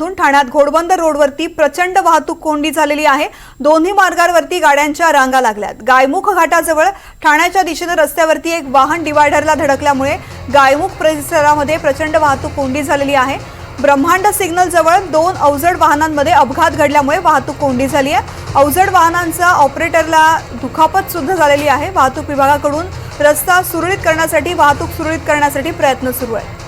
मधून ठाण्यात घोडबंदर रोडवरती प्रचंड वाहतूक कोंडी झालेली आहे. दोन्ही मार्गावरती गाड्यांच्या रांगा लागल्यात. गायमुख घाटाजवळ ठाण्याच्या दिशेनं रस्त्यावरती एक वाहन डिवायडरला धडकल्यामुळे गायमुख परिसरामध्ये प्रचंड वाहतूक कोंडी झालेली आहे. ब्रह्मांड सिग्नल जवळ दोन अवजड वाहनांमध्ये अपघात घडल्यामुळे वाहतूक कोंडी झाली आहे. अवजड वाहनांचा ऑपरेटरला दुखापत सुद्धा झालेली आहे. वाहतूक विभागाकडून रस्ता सुरळीत करण्यासाठी वाहतूक सुरळीत करण्यासाठी प्रयत्न सुरू आहे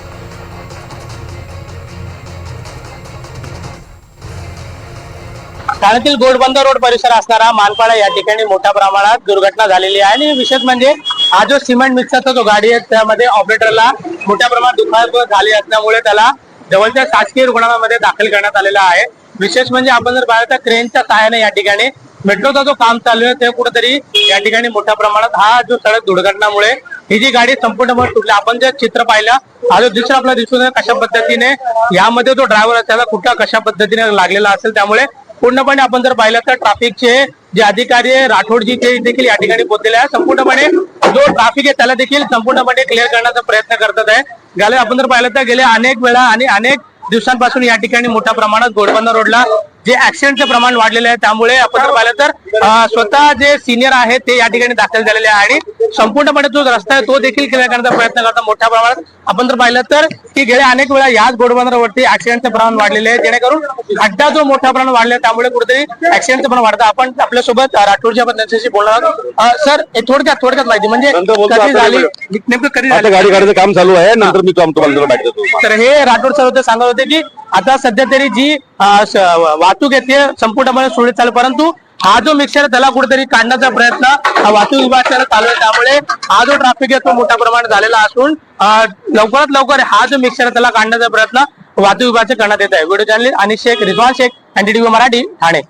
ठाण्यातील गोडबंद रोड परिसर असणारा मानपाडा या ठिकाणी मोठ्या प्रमाणात दुर्घटना झालेली आहे. आणि विशेष म्हणजे हा जो सिमेंट मिक्सरचा जो गाडी आहे त्यामध्ये ऑपरेटरला मोठ्या प्रमाणात दुखापत झाली असल्यामुळे त्याला जवळच्या शासकीय रुग्णालयामध्ये दाखल करण्यात आलेला आहे. विशेष म्हणजे आपण जर पाहिलं तर क्रेनच्या सहाय्याने या ठिकाणी मेट्रोचा जो काम चालू आहे ते कुठेतरी या ठिकाणी मोठ्या प्रमाणात हा जो सडक दुर्घटनामुळे ही जी गाडी संपूर्णपणे तुटली. आपण जे चित्र पाहिलं हा जो दृश्य आपल्याला दिसून कशा पद्धतीने यामध्ये जो ड्रायव्हर आहे त्याला कुठला कशा पद्धतीने लागलेला असेल त्यामुळे पूर्णपणे आपण जर पाहिलं तर ट्राफिकचे जे अधिकारी राठोडजी ते देखील या ठिकाणी पोहोचलेले आहे. संपूर्णपणे जो ट्राफिक आहे त्याला देखील संपूर्णपणे क्लिअर करण्याचा प्रयत्न करतात आहे. गेल्या आपण जर पाहिलं तर गेल्या अनेक वेळा आणि अनेक दिवसांपासून या ठिकाणी मोठ्या प्रमाणात गोडबंदा रोडला जे ऍक्सिडेंटचं प्रमाण वाढलेले आहे त्यामुळे आपण जर पाहिलं तर स्वतः जे सिनियर आहेत ते या ठिकाणी दाखल झालेले आहे आणि संपूर्णपणे जो रस्ता आहे तो देखील क्लिअर करण्याचा प्रयत्न करतात. मोठ्या प्रमाणात आपण जर पाहिलं तर की गेल्या अनेक वेळा याच घोडबंदरावरती ऍक्सिडेंटचे प्रमाण वाढलेले आहे. जेणेकरून खड्डा जो मोठ्या प्रमाणात वाढला आहे, त्यामुळे कुठेतरी ऍक्सिडेंटचं प्रमाण वाढतं. आपण आपल्यासोबत आपण त्यांच्याशी बोलणार आहोत. सर हे थोडक्यात थोडक्यात माहिती म्हणजे कधी झाली. नेमकं कधी झाली? गाडी काढायचं काम चालू आहे नंतर मी तुम्हाला तर हे राठोड सर होते सांगत होते की आता सध्या तरी जी वाहतूक आहे ते संपूर्णपणे सुरळीत चालू आहे. परंतु हा जो मिक्सर आहे त्याला कुठेतरी काढण्याचा प्रयत्न वाहतूक विभागाला चालू आहे. त्यामुळे हा जो ट्रॅफिक आहे तो मोठ्या प्रमाणात झालेला असून लवकरात लवकर हा जो मिक्सर आहे त्याला काढण्याचा प्रयत्न वाहतूक विभागाचे करण्यात येत आहे. व्हिडिओ चॅनल आणि शेख रिझवान शेख एनडीटीव्ही मराठी ठाणे.